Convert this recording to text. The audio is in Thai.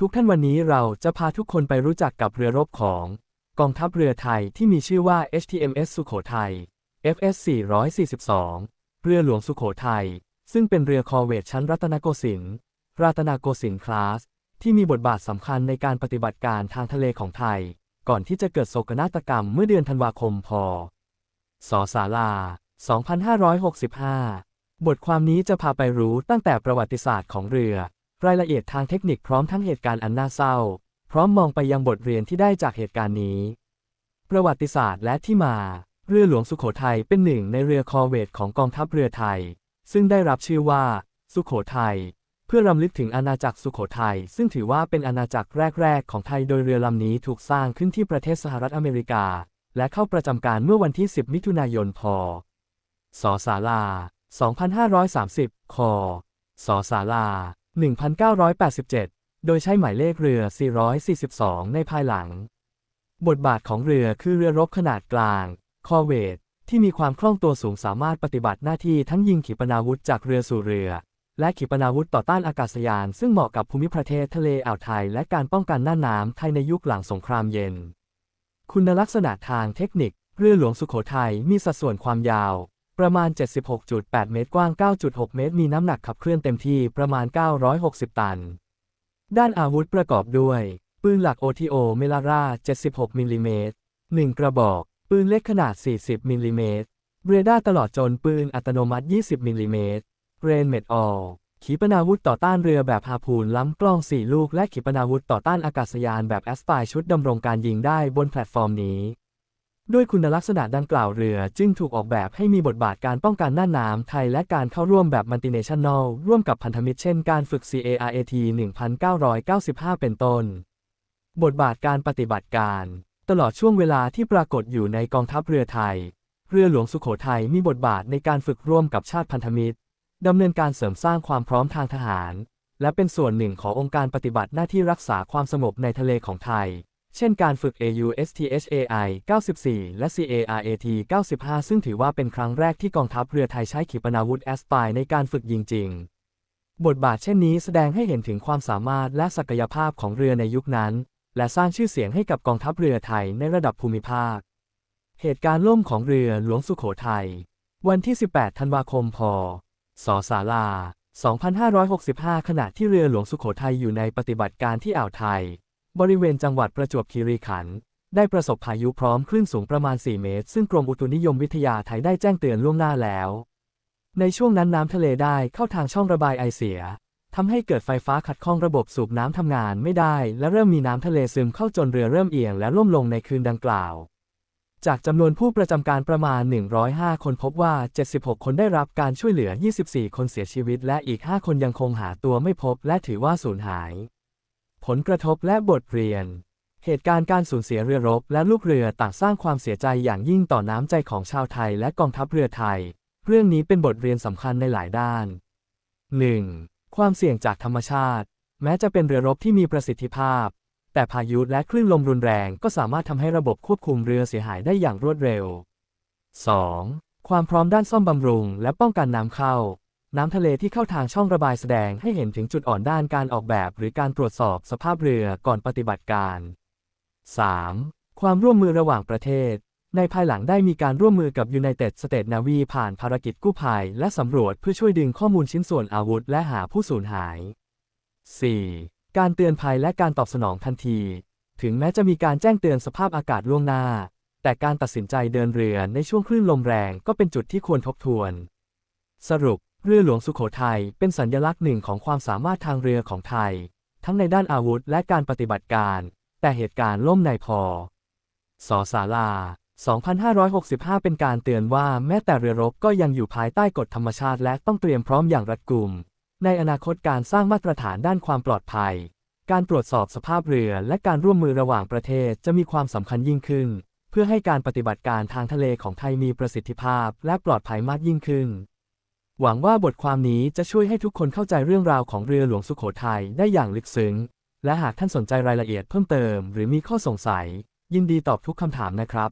ทุกท่านวันนี้เราจะพาทุกคนไปรู้จักกับเรือรบของกองทัพเรือไทยที่มีชื่อว่า HTMS สุโขทัย FS 442 เรือหลวงสุโขทัย ซึ่งเป็นเรือคอเวทชั้นรัตนโกสินทร์ รัตนโกสินทร์คลาส ที่มีบทบาทสำคัญในการปฏิบัติการทางทะเลของไทย ก่อนที่จะเกิดโศกนาฏกรรมเมื่อเดือนธันวาคมพศศาลา 2565 บทความนี้จะพาไปรู้ตั้งแต่ประวัติศาสตร์ของเรือ รายละเอียดทางเทคนิคพร้อมทั้งเหตุการณ์อันน่าเศร้า พร้อมมองไปยังบทเรียนที่ได้จากเหตุการณ์นี้ ประวัติศาสตร์และที่มา เรือหลวงสุโขทัยเป็นหนึ่งในเรือคอเวทของกองทัพเรือไทย ซึ่งได้รับชื่อว่า สุโขทัยเพื่อรำลึกถึงอาณาจักรสุโขทัยซึ่งถือว่าเป็นอาณาจักรแรก ๆ ของไทยโดยเรือลำนี้ถูกสร้างขึ้นที่ประเทศสหรัฐอเมริกา และเข้าประจำการเมื่อวันที่ 10 มิถุนายนพศศาลา 2530 คศศาลา 1987 โดยใช้หมายเลขเรือ 442 ในภายหลัง บทบาทของเรือคือเรือรบขนาดกลาง คอเวทที่มีความคล่องตัวสูงสามารถปฏิบัติหน้าที่ทั้งยิงขีปนาวุธจากเรือสู่เรือ และขีปนาวุธต่อต้านอากาศยาน ซึ่งเหมาะกับภูมิประเทศทะเลอ่าวไทย และการป้องกันหน้าน้ำไทยในยุคหลังสงครามเย็น คุณลักษณะทางเทคนิค เรือหลวงสุโขทัยมีสัดส่วนความยาว ประมาณ 76.8 เมตรกว้าง 9.6 เมตร มีน้ำหนักขับเคลื่อนเต็มที่ประมาณ 960 ตัน ด้านอาวุธประกอบด้วย ปืนหลัก OTO เมลาร่า 76 มิลลิเมตร 1 กระบอก ปืนเล็กขนาด 40 มิลลิเมตร เรดาร์ตลอดจนปืนอัตโนมัติ 20 มิลลิเมตร เรนเมดออลขีปนาวุธต่อต้านเรือแบบฮาพูนล้ำกล้อง 4 ลูก และขีปนาวุธต่อต้านอากาศยานแบบแอสไ e ชุดดำรงการยิงได้บนแพลตฟอร์มนี้ ด้วยคุณลักษณะดังกล่าวเรือจึงถูกออกแบบให้มีบทบาทการป้องกันหน้าน้ำไทยและการเข้าร่วมแบบมัลติเนชั่นแนลร่วมกับพันธมิตรเช่นการฝึก CARAT 1995 เป็นต้น บทบาทการปฏิบัติการ ตลอดช่วงเวลาที่ปรากฏอยู่ในกองทัพเรือไทย เรือหลวงสุโขทัยมีบทบาทในการฝึกร่วมกับชาติพันธมิตรดำเนินการเสริมสร้างความพร้อมทางทหาร และเป็นส่วนหนึ่งขององค์การปฏิบัติหน้าที่รักษาความสงบในทะเลของไทย เช่นการฝึก AUSTHAI 94 และ CARAT 95 ซึ่งถือว่าเป็นครั้งแรกที่กองทัพเรือไทยใช้ขีปนาวุธแอสไ e ในการฝึกยิงจริง บทบาทเช่นนี้แสดงให้เห็นถึงความสามารถและศักยภาพของเรือในยุคนั้น และสร้างชื่อเสียงให้กับกองทัพเรือไทยในระดับภูมิภาค เหตุการณ์ล่มของเรือหลวงสุโขทัย วันที่ 18 ธันวาคม พศศาลา 2565 ขณะที่เรือหลวงสุโขทัยอยู่ในปฏิบัติการที่อ่าวไทย บริเวณจังหวัดประจวบคีรีขันธ์ได้ประสบพายุพร้อมคลื่นสูงประมาณ 4 เมตร ซึ่งกรมอุตุนิยมวิทยาไทยได้แจ้งเตือนล่วงหน้าแล้ว ในช่วงนั้นน้ำทะเลได้เข้าทางช่องระบายไอเสียทำให้เกิดไฟฟ้าขัดข้องระบบสูบน้ำทำงานไม่ได้ และเริ่มมีน้ำทะเลซึมเข้าจนเรือเริ่มเอียงและล่มลงในคืนดังกล่าว จากจำนวนผู้ประจำการประมาณ 105 คนพบว่า 76 คนได้รับการช่วยเหลือ 24 คนเสียชีวิต และอีก 5 คนยังคงหาตัวไม่พบ และถือว่าสูญหาย ผลกระทบและบทเรียน เหตุการณ์การสูญเสียเรือรบและลูกเรือต่างสร้างความเสียใจอย่างยิ่งต่อน้ำใจของชาวไทยและกองทัพเรือไทย เรื่องนี้เป็นบทเรียนสำคัญในหลายด้าน 1. ความเสี่ยงจากธรรมชาติ แม้จะเป็นเรือรบที่มีประสิทธิภาพ แต่พายุและคลื่นลมรุนแรงก็สามารถทำให้ระบบควบคุมเรือเสียหายได้อย่างรวดเร็ว 2. ความพร้อมด้านซ่อมบำรุงและป้องกันน้ำเข้า น้ำทะเลที่เข้าทางช่องระบายแสดงให้เห็นถึงจุดอ่อนด้านการออกแบบ หรือการตรวจสอบสภาพเรือก่อนปฏิบัติการ 3. ความร่วมมือระหว่างประเทศ ในภายหลังได้มีการร่วมมือกับ United States Navy ผ่านภารกิจกู้ภัยและสำรวจเพื่อช่วยดึงข้อมูลชิ้นส่วนอาวุธและหาผู้สูญหาย 4. การเตือนภัยและการตอบสนองทันที ถึงแม้จะมีการแจ้งเตือนสภาพอากาศล่วงหน้า แต่การตัดสินใจเดินเรือในช่วงคลื่นลมแรงก็เป็นจุดที่ควรทบทวน สรุป เรือหลวงสุโขทัยเป็นสัญญลักษณ์หนึ่งของความสามารถทางเรือของไทย ทั้งในด้านอาวุธและการปฏิบัติการ แต่เหตุการณ์ล่มในพอสอศาลา 2565 เป็นการเตือนว่าแม้แต่เรือรบก็ยังอยู่ภายใต้กฎธรรมชาติ และต้องเตรียมพร้อมอย่างรัดกุม ในอนาคตการสร้างมาตรฐานด้านความปลอดภัย การตรวจสอบสภาพเรือและการร่วมมือระหว่างประเทศจะมีความสำคัญยิ่งขึ้น เพื่อให้การปฏิบัติการทางทะเลของไทยมีประสิทธิภาพและปลอดภัยมากยิ่งขึ้น หวังว่าบทความนี้จะช่วยให้ทุกคนเข้าใจเรื่องราวของเรือหลวงสุโขทัยได้อย่างลึกซึ้ง และหากท่านสนใจรายละเอียดเพิ่มเติม หรือมีข้อสงสัย ยินดีตอบทุกคำถามนะครับ